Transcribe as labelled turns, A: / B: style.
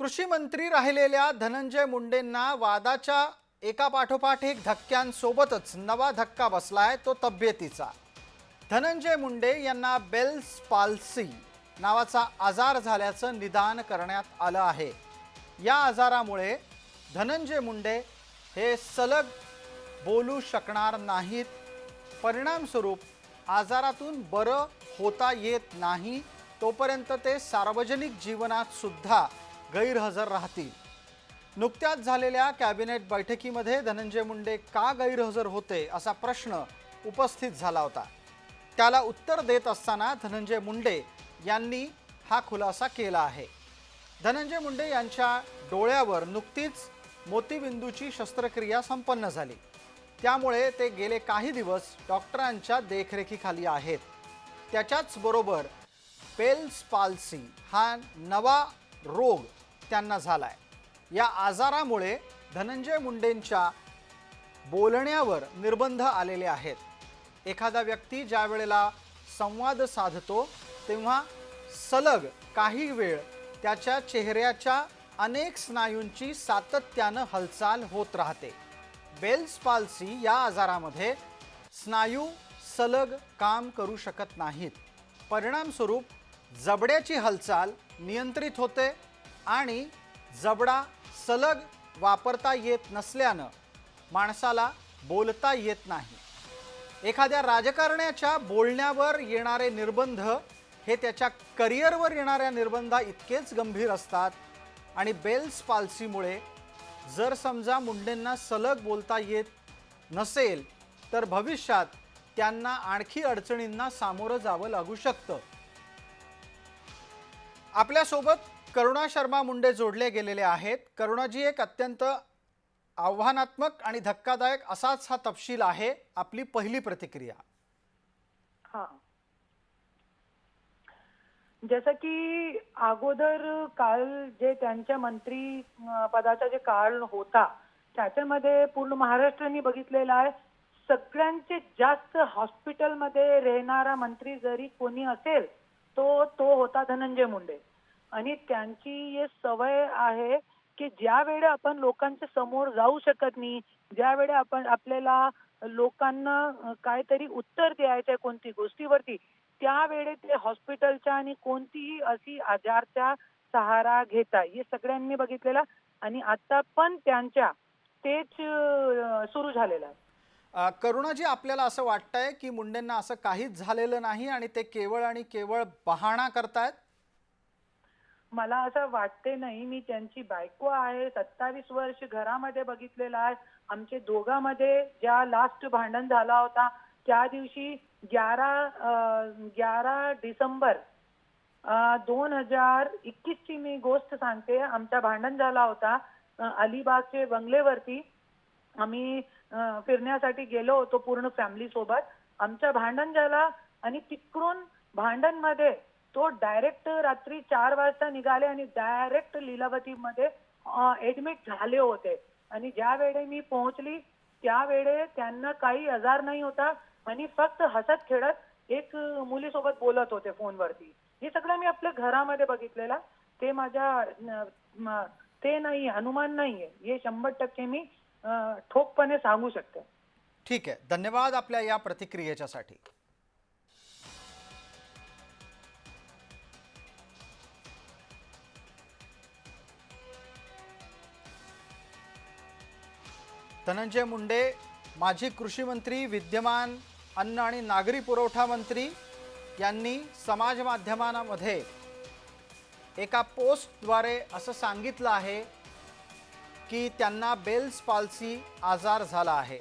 A: कृषी मंत्री राहिलेल्या धनंजय मुंडेंना वादाच्या एका पाठोपाठ एक धक्क्यांसोबतच नवा धक्का बसलाय तो तब्येतीचा. धनंजय मुंडे यांना बेल्स पाल्सी नावाचा आजार झाल्याचं निदान करण्यात आलं आहे. या आजारामुळे धनंजय मुंडे हे सलग बोलू शकणार नाहीत. परिणामस्वरूप आजारातून बरं होता येत नाही तोपर्यंत ते सार्वजनिक जीवनात सुद्धा गैरहजर राहतील. नुकत्याच झालेल्या कॅबिनेट बैठकीमध्ये धनंजय मुंडे का गैरहजर होते असा प्रश्न उपस्थित झाला होता. त्याला उत्तर देत असताना धनंजय मुंडे यांनी हा खुलासा केला आहे. धनंजय मुंडे यांच्या डोळ्यावर नुकतीच मोतीबिंदूची शस्त्रक्रिया संपन्न झाली. त्यामुळे ते गेले काही दिवस डॉक्टरांच्या देखरेखीखाली आहेत. त्याच्याच बरोबर पेल्स पाल्सी हा नवा रोग त्यांना झाला आहे या आजारामुळे धनंजय मुंडेंच्या बोलण्यावर निर्बंध आलेले आहेत. एखादा व्यक्ती ज्या वेळेला संवाद साधतो तेव्हा सलग काही वेळ त्याच्या चेहऱ्याच्या अनेक स्नायूंची सातत्यानं हालचाल होत राहते. बेल्स पाल्सी या आजारामध्ये स्नायू सलग काम करू शकत नाहीत. परिणामस्वरूप जबड्याची हालचाल नियंत्रित होते आणि जबडा सलग वापरता येत नसल्यानं माणसाला बोलता येत नाही. एखाद्या राजकारण्याच्या बोलण्यावर येणारे निर्बंध हे त्याच्या करिअरवर येणाऱ्या निर्बंधा इतकेच गंभीर असतात आणि बेल्स पाल्सीमुळे जर समजा मुंडेंना सलग बोलता येत नसेल तर भविष्यात त्यांना आणखी अडचणींना सामोरं जावं लागू शकतं. आपल्यासोबत करुणा शर्मा मुंडे जोडले गेलेले आहेत. करुणाजी एक अत्यंत आव्हानात्मक आणि धक्कादायक असाच हा तपशील आहे आपली पहिली प्रतिक्रिया.
B: हा. जसं की अगोदर काल जे त्यांच्या मंत्री पदाचा जे काळ होता त्याच्यामध्ये पूर्ण महाराष्ट्राने बघितलेला आहे. सगळ्यांचे जास्त हॉस्पिटलमध्ये राहणारा मंत्री जरी कोणी असेल तो तो होता धनंजय मुंडे. आणि त्यांची हे सवय आहे की ज्या वेळे आपण लोकांच्या समोर जाऊ शकत नाही ज्या वेळे आपण आपल्याला लोकांना काहीतरी उत्तर द्यायचं आहे कोणती गोष्टीवरती त्यावेळे ते हॉस्पिटलच्या आणि कोणतीही अशी आजारचा सहारा घेता हे सगळ्यांनी बघितलेला आणि आता पण त्यांच्या तेच सुरू झालेलं आहे.
A: करुणाजी आपल्याला असं वाटतंय की मुंडेंना असं काहीच झालेलं नाही आणि ते केवळ आणि केवळ बहाणा करतायत?
B: मला असं वाटते नाही मी त्यांची बायको आहे सत्तावीस वर्ष घरामध्ये बघितलेलं आहे. आमचे दोघांमध्ये ज्या लास्ट भांडण झाला होता त्या दिवशी ग्यारा ग्यारा डिसेंबर दोन हजार एकवीस ची मी गोष्ट सांगते. आमचा भांडण झाला होता अलिबागचे बंगलेवरती. आम्ही फिरण्यासाठी गेलो होतो पूर्ण फॅमिली सोबत. आमचं भांडण झाला आणि तिकडून भांडणमध्ये तो डायरेक्ट रात्री चार वाजता निघाले आणि डायरेक्ट लीलावतीमध्ये ऍडमिट झाले होते. आणि ज्या वेळे मी पोहोचली त्यावेळे त्यांना काही आजार नाही होता. आणि फक्त हसत खेळत एक मुलीसोबत बोलत होते फोनवरती. हे सगळं मी आपल्या घरामध्ये बघितलेलं. ते माझ्या ते नाही अनुमान नाहीये. हे शंभर टक्के मी ठोकपणे सांगू शकते.
A: ठीक आहे. धन्यवाद आपल्या या प्रतिक्रियेच्यासाठी. धनंजय मुंडे माजी कृषी मंत्री विद्यमान अन्न आणि नागरी पुरवठा मंत्री यांनी समाज माध्यमांमध्ये एका पोस्टद्वारे असं सांगितलं आहे की त्यांना बेल्स पाल्सी आजार झाला आहे.